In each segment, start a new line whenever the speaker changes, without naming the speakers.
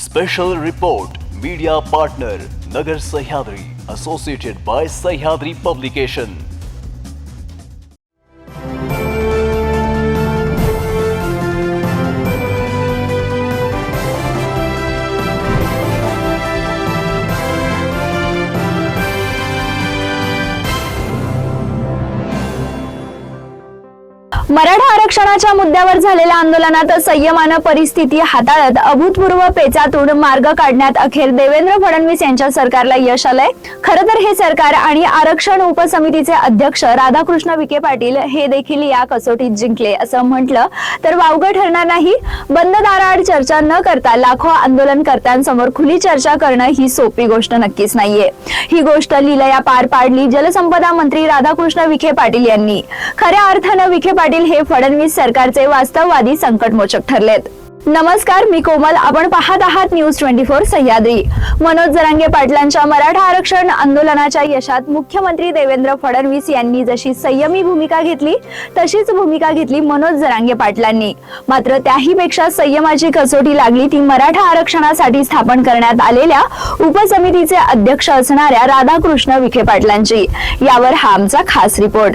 Special report media partner Nagar Sahyadri associated by Sahyadri publication
Maratha आरक्षणाच्या मुद्द्यावर झालेल्या आंदोलनात संयमानं परिस्थिती हाताळत अभूतपूर्व पेचातून मार्ग काढण्यात अखेर देवेंद्र फडणवीस यांच्या सरकारला यश आलंय. खरं तर हे सरकार आणि आरक्षण उपसमितीचे अध्यक्ष राधाकृष्ण विखे पाटील हे देखील या कसोटीत जिंकले असं म्हटलं. तर वावगं ठरणार नाही. बंद दाराआड चर्चा न करता लाखो आंदोलनकर्त्यांसमोर खुली चर्चा करणं ही सोपी गोष्ट नक्कीच नाहीये. ही गोष्ट लिलया पार पाडली जलसंपदा मंत्री राधाकृष्ण विखे पाटील यांनी. खऱ्या अर्थानं विखे पाटील हे फडणवीस सरकारचे वास्तववादी संकटमोचक ठरलेत. नमस्कार मी कोमल. आपण पाहत आहात news twenty four Sahyadri. Manoj Jarange पाटलांच्या मराठा आरक्षण आंदोलनाच्या यशात मुख्यमंत्री देवेंद्र फडणवीस यांनी जशी संयमी भूमिका घेतली तशीच भूमिका घेतली मनोज जरांगे पाटलांनी. मात्र त्याहीपेक्षा संयमाची कसोटी लागली ती मराठा आरक्षणासाठी स्थापन करण्यात आलेल्या उपसमितीचे अध्यक्ष असणाऱ्या राधाकृष्ण विखे पाटलांची. यावर हा आमचा खास रिपोर्ट.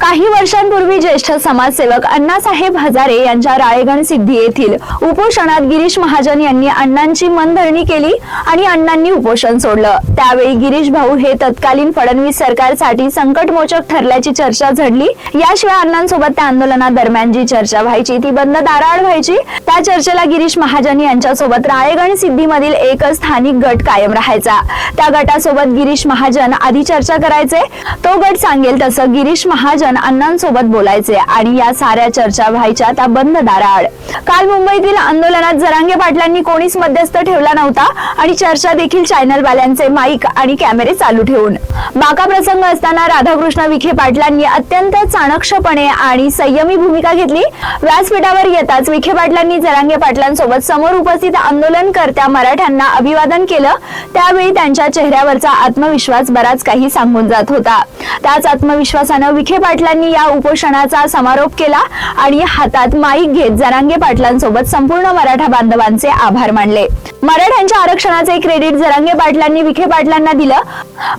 काही वर्षांपूर्वी ज्येष्ठ समाजसेवक अण्णासाहेब हजारे यांच्या राळेगण सिद्धी येथील उपोषणात गिरीश महाजन यांनी अण्णांची मनधरणी केली आणि अण्णांनी उपोषण सोडलं. त्यावेळी गिरीश भाऊ हे तत्कालीन फडणवीस सरकारसाठी संकटमोचक ठरल्याची चर्चा झडली याशिवाय अण्णांसोबत त्या आंदोलनादरम्यान जी चर्चा व्हायची ती बंद दाराआड व्हायची. त्या चर्चेला गिरीश महाजन यांच्यासोबत राळेगण सिद्धीमधील एक स्थानिक गट कायम राहायचा. त्या गटासोबत गिरीश महाजन आधी चर्चा करायचे. तो गट सांगेल तसं गिरीश महाजन महाजन अण्णांसोबत बोलायचे आणि या साऱ्या चर्चा व्हायच्या त्या बंद दाराआड. काल मुंबईतील आंदोलनात जरांगे पाटलांनी कोणीच मध्यस्थ ठेवला नव्हता आणि चर्चा देखील चॅनल वाल्यांचे माईक आणि कॅमेरे चालू ठेवून. बाका प्रसंग असताना राधाकृष्ण विखे पाटलांनी अत्यंत चाणक्षपणे आणि संयमी भूमिका घेतली. व्यासपीठावर येताच विखे पाटलांनी जरांगे पाटलांसोबत समोर उपस्थित आंदोलनकर्त्या मराठ्यांना अभिवादन केलं. त्यावेळी त्यांच्या चेहऱ्यावरचा आत्मविश्वास बराच काही सांगून जात होता. त्याच आत्मविश्वासानं विखे पाटलांनी या उपोषणाचा समारोप केला आणि हातात माईक घेत जरांगे पाटलांसोबत संपूर्ण मराठा बांधवांचे आभार मानले. मराठ्यांच्या आरक्षणाचे क्रेडिट जरांगे पाटलांनी विखे पाटलांना दिलं.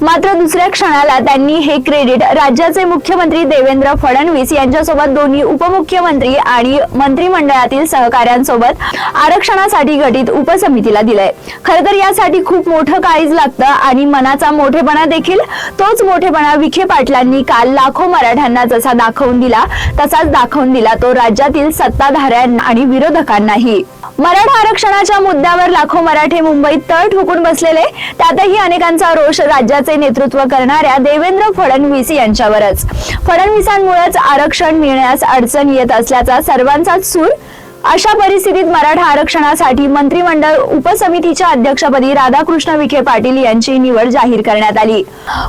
मात्र दुसऱ्या क्षणाला त्यांनी हे क्रेडिट राज्याचे मुख्यमंत्री देवेंद्र फडणवीस यांच्यासोबत दोन्ही उपमुख्यमंत्री आणि मंत्रिमंडळातील सहकाऱ्यांसोबत आरक्षणासाठी गठीत उपसमितीला दिलंय. खरं तर यासाठी खूप मोठं काळीज लागतं आणि मनाचा मोठेपणा देखील तोच मोठेपणा विखे पाटलांनी काल लाखो मराठ्यांना जसा दाखवून दिला तसाच दाखवून दिला तो राज्यातील सत्ताधाऱ्यांना आणि विरोधकांनाही. मराठा आरक्षणाच्या मुद्द्यावर लाखो मराठे मुंबईत तळ ठोकून बसलेले त्यातही अनेकांचा रोष राज्याचे नेतृत्व करणाऱ्या देवेंद्र फडणवीस यांच्यावरच. फडणवीसांमुळेच आरक्षण मिळण्यास अडचण येत असल्याचा सर्वांचाच सूर अशा परिस्थितीत मराठा आरक्षणासाठी मंत्रिमंडळ उपसमितीच्या अध्यक्षपदी राधाकृष्ण विखे पाटील यांची निवड जाहीर करण्यात आली.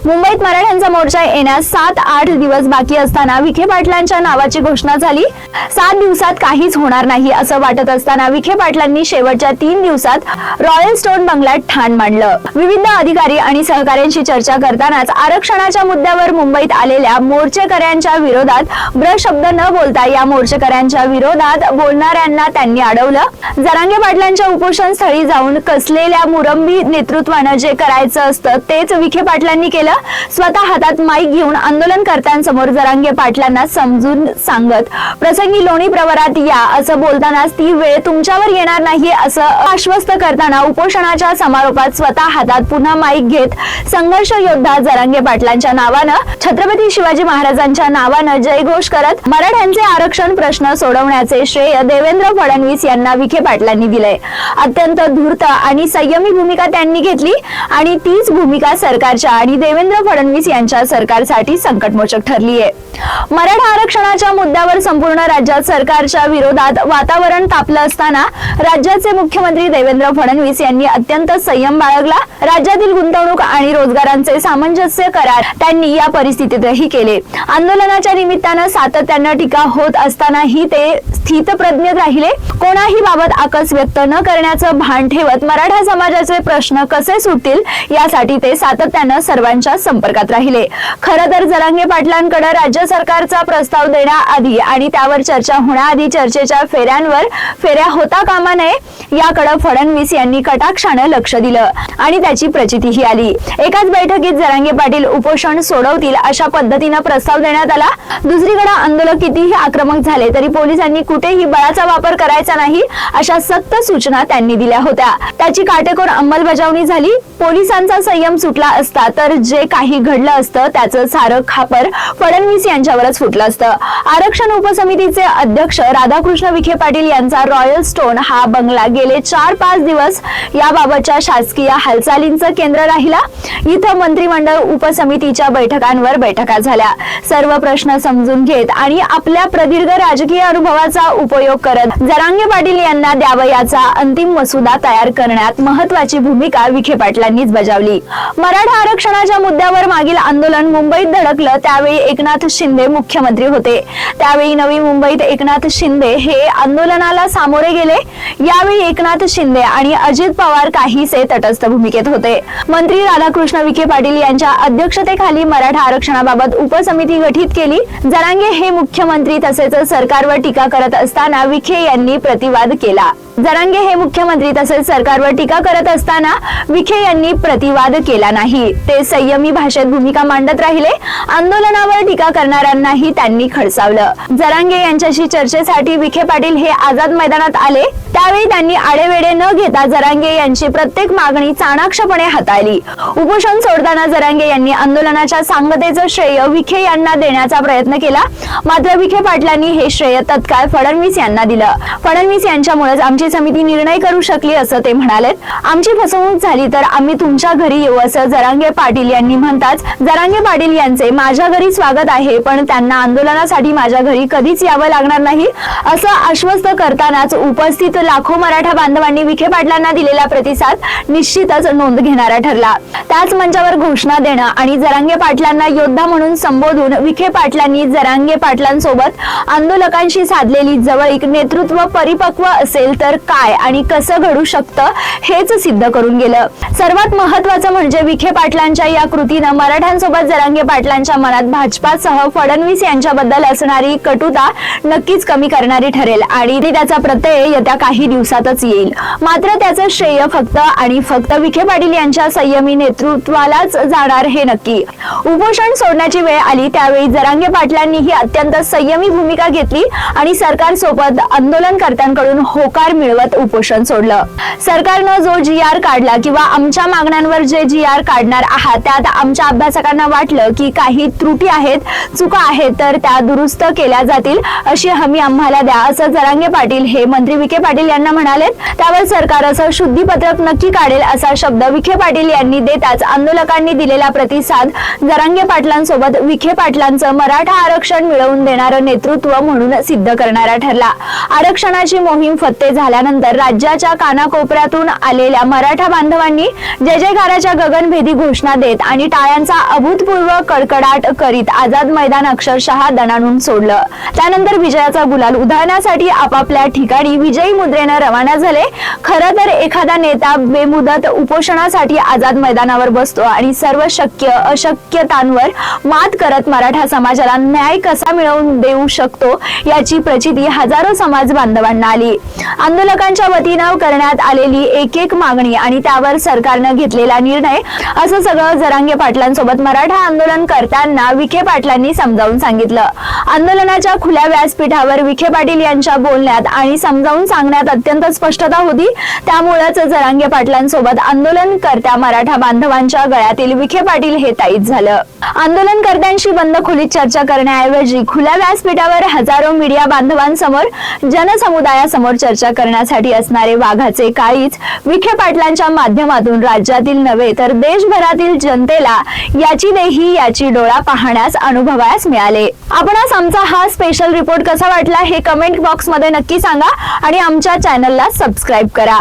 मुंबईत मराठ्यांचा मोर्चा येण्यास सात आठ दिवस बाकी असताना विखे पाटलांच्या नावाची घोषणा झाली. सात दिवसात काहीच होणार नाही असं वाटत असताना विखे पाटलांनी शेवटच्या तीन दिवसात रॉयल स्टोन बंगल्यात ठाण मांडलं. विविध अधिकारी आणि सहकाऱ्यांशी चर्चा करतानाच आरक्षणाच्या मुद्द्यावर मुंबईत आलेल्या मोर्चेकऱ्यांच्या विरोधात ब्र शब्द न बोलता या मोर्चेकऱ्यांच्या विरोधात बोलणाऱ्या यांना त्यांनी अडवलं. जरांगे पाटलांच्या उपोषण स्थळी जाऊन कसलेल्या मुरंबी नेतृत्वानं जे करायचं असतं तेच विखे पाटलांनी केलं. स्वतः हातात माईक घेऊन आंदोलनकर्त्यांसमोर जरांगे पाटलांना समजून सांगत प्रसंगी लोणी प्रवरात या असं बोलतानाच ती वेळ तुमच्यावर येणार नाही असं आश्वस्त करताना उपोषणाच्या समारोपात स्वतः हातात पुन्हा माईक घेत संघर्ष योद्धा जरांगे पाटलांच्या नावानं छत्रपती शिवाजी महाराजांच्या नावानं जयघोष करत मराठ्यांचे आरक्षण प्रश्न सोडवण्याचे श्रेय देवे देवेंद्र फडणवीस यांना विखे पाटलांनी दिलंय. अत्यंत धूर्त आणि संयमी भूमिका त्यांनी घेतली आणि तीच भूमिका सरकारच्या आणि देवेंद्र फडणवीस यांच्या सरकारसाठी संकटमोचक ठरली आहे मराठा आरक्षणाच्या मुद्द्यावर संपूर्ण राज्यात सरकारच्या विरोधात वातावरण तापलं असताना राज्याचे मुख्यमंत्री देवेंद्र फडणवीस यांनी अत्यंत संयम बाळगला. राज्यातील गुंतवणूक आणि रोजगारांचे सामंजस्य करार त्यांनी या परिस्थितीतही केले. आंदोलनाच्या निमित्तानं सातत्यानं टीका होत असतानाही ते स्थितप्रज्ञ राहिले. कोणाही बाबत आकस व्यक्त न करण्याचं भान ठेवत मराठा समाजाचे प्रश्न कसे सुटतील यासाठी ते सातत्यानं सर्वांच्या संपर्कात राहिले. खरं तर जरांगे पाटलांकडे राज्य सरकारचा प्रस्ताव देण्याआधी आणि त्यावर चर्चा होण्याआधी चर्चेच्या फेऱ्यांवर फेऱ्या होता कामा नये याकडे फडणवीस यांनी कटाक्षानं लक्ष दिलं आणि त्याची प्रचितीही आली. एकाच बैठकीत जरांगे पाटील उपोषण सोडवतील अशा पद्धतीनं प्रस्ताव देण्यात आला. दुसरीकडे आंदोलक कितीही आक्रमक झाले तरी पोलिसांनी कुठेही बळाचा वापर करायचा नाही अशा सक्त सूचना त्यांनी दिल्या होत्या. त्याची काटेकोर अंमलबजावणी झाली. पोलिसांचा संयम सुटला असता तर जे काही घडलं असतं त्याचं सारं खापर फडणवीस यांच्यावरच फुटलं असतं. आरक्षण उपसमितीचे अध्यक्ष राधाकृष्ण विखे पाटील यांचा रॉयल स्टोन हा बंगला गेले चार पाच दिवस याबाबतच्या शासकीय हालचालींचं केंद्र राहिला. इथं मंत्रिमंडळ उपसमितीच्या बैठकांवर बैठका झाल्या. सर्व प्रश्न समजून घेत आणि आपल्या प्रदीर्घ राजकीय अनुभवाचा उपयोग करत परिषद जरांगे पाटील यांना द्यावयाचा अंतिम मसुदा तयार करण्यात महत्वाची भूमिका विखे पाटलांनीच बजावली. मराठा आरक्षणाच्या मुद्द्यावर मागील आंदोलन मुंबईत धडकलं त्यावेळी एकनाथ शिंदे मुख्यमंत्री होते. त्यावेळी नवी मुंबईत एकनाथ शिंदे हे आंदोलनाला सामोरे गेले. यावेळी एकनाथ शिंदे आणि अजित पवार काहीसे तटस्थ भूमिकेत होते. मंत्री राधाकृष्ण विखे पाटील यांच्या अध्यक्षतेखाली मराठा आरक्षणाबाबत उपसमिती गठीत केली. जरांगे हे मुख्यमंत्री तसेच सरकारवर टीका करत असताना विखे यांनी प्रतिवाद केला. जरांगे हे मुख्यमंत्री तसेच सरकारवर टीका करत असताना विखे यांनी प्रतिवाद केला नाही. ते संयमी भाषेत भूमिका मांडत राहिले. आंदोलनावर टीका करणाऱ्यांनाही त्यांनी खडसावलं. जरांगे यांच्याशी चर्चेसाठी विखे पाटील हे आझाद मैदानात आले. त्यावेळी त्यांनी आडेवेडे न घेता जरांगे यांची प्रत्येक मागणी चाणाक्षपणे हाताळली. उपोषण सोडताना जरांगे यांनी आंदोलनाच्या सांगतेचं श्रेय विखे यांना देण्याचा प्रयत्न केला. मात्र विखे पाटलांनी हे श्रेय तत्काळ फडणवीस यांना दिलं. फडणवीस यांच्यामुळेच आमची समिती निर्णय करू शकली असं ते म्हणाले आमची फसवणूक झाली तर आम्ही तुमच्या घरी येऊ असं जरांगे पाटील यांनी म्हणताच जरांगे पाटील यांचे माझ्या घरी स्वागत आहे पण त्यांना आंदोलनासाठी माझ्या घरी कधीच यावं लागणार नाही. असं आश्वस्त करतानाच उपस्थित लाखो मराठा बांधवांनी विखे पाटलांना दिलेला प्रतिसाद निश्चितच नोंद घेणारा ठरला. त्याच मंचावर घोषणा देणं आणि जरांगे पाटलांना योद्धा म्हणून संबोधून विखे पाटलांनी जरांगे पाटलांसोबत आंदोलकांशी साधलेली जवळीक नेतृत्व परिपक्व असेल तर नंतर काय आणि कसं घडू शकतं हेच सिद्ध करून गेलं. सर्वात महत्वाचं म्हणजे विखे पाटलांच्या या कृतीनं मराठ्यांसोबत जरांगे पाटलांच्या मनात भाजपासह फडणवीस यांच्याबद्दल असणारी कटुता नक्कीच कमी करणारी ठरेल आणि ती त्याचा प्रत्यय येत्या काही दिवसातच येईल. मात्र त्याचं श्रेय फक्त आणि फक्त विखे पाटील यांच्या संयमी नेतृत्वालाच जाणार हे नक्की. उपोषण सोडण्याची वेळ आली त्यावेळी जरांगे पाटलांनी ही अत्यंत संयमी भूमिका घेतली आणि सरकारसोबत आंदोलनकर्त्यांकडून होकार मिळवत उपोषण सोडलं. सरकारनं जो जी आर काढला किंवा आमच्या मागण्यांवर जे जी आर काढणार आहात त्यात आमच्या अभ्यासकांना वाटलं की काही त्रुटी आहेत चुका आहेत तर त्या दुरुस्त केल्या जातील अशी हमी आम्हाला द्या असं जरांगे पाटील हे मंत्री विखे पाटील यांना म्हणाले. त्यावर सरकार असं शुद्धीपत्रक नक्की काढेल असा शब्द विखे पाटील यांनी देताच आंदोलकांनी दिलेला प्रतिसाद जरांगे पाटलांसोबत विखे पाटलांचं मराठा आरक्षण मिळवून देणारं नेतृत्व म्हणून सिद्ध करणारा ठरला. आरक्षणाची मोहीम फत्ते झाली झाल्यानंतर राज्याच्या कानाकोपऱ्यातून आलेल्या मराठा बांधवांनी जय जयकाराच्या गगनभेदी घोषणा देत आणि टाळ्यांचा अभूतपूर्व कडकडाट करीत आझाद मैदान अक्षरशः दणाणून सोडलं. त्यानंतर विजयाचा गुलाल उधळण्यासाठी आपापल्या ठिकाणी विजयी मुद्रेनं रवाना झाले. खरं तर एखादा नेता बेमुदत उपोषणासाठी आझाद मैदानावर बसतो आणि सर्व शक्य अशक्यतांवर मात करत मराठा समाजाला न्याय कसा मिळवून देऊ शकतो याची प्रचिती हजारो समाज बांधवांना आली. आंदोलन आंदोलकांच्या वतीनं करण्यात आलेली एक एक मागणी आणि त्यावर सरकारनं घेतलेला निर्णय असं सगळं जरांगे पाटलांसोबत मराठा आंदोलन करताना विखे पाटलांनी समजावून सांगितलं. आंदोलनाच्या खुल्या व्यासपीठावर विखे पाटील यांच्या बोलण्यात आणि समजावून सांगण्यात अत्यंत स्पष्टता होती. त्यामुळेच जरांगे पाटलांसोबत आंदोलनकर्त्या मराठा बांधवांच्या गळ्यातील विखे पाटील हे ताईत झालं. आंदोलनकर्त्यांशी बंद खोलीत चर्चा करण्याऐवजी खुल्या व्यासपीठावर हजारो मीडिया बांधवांसमोर जनसमुदायासमोर चर्चा करण्यासाठी असणारे वाघाचे काळीच विखे पाटलांच्या माध्यमातून राज्यातील नव्हे तर देशभरातील जनतेला याची देही याची डोळा पाहण्यास अनुभवास मिळाले. आपणास आमचा हा स्पेशल रिपोर्ट कसा वाटला हे कमेंट बॉक्समध्ये नक्की सांगा आणि आमच्या चॅनलला सबस्क्राईब करा.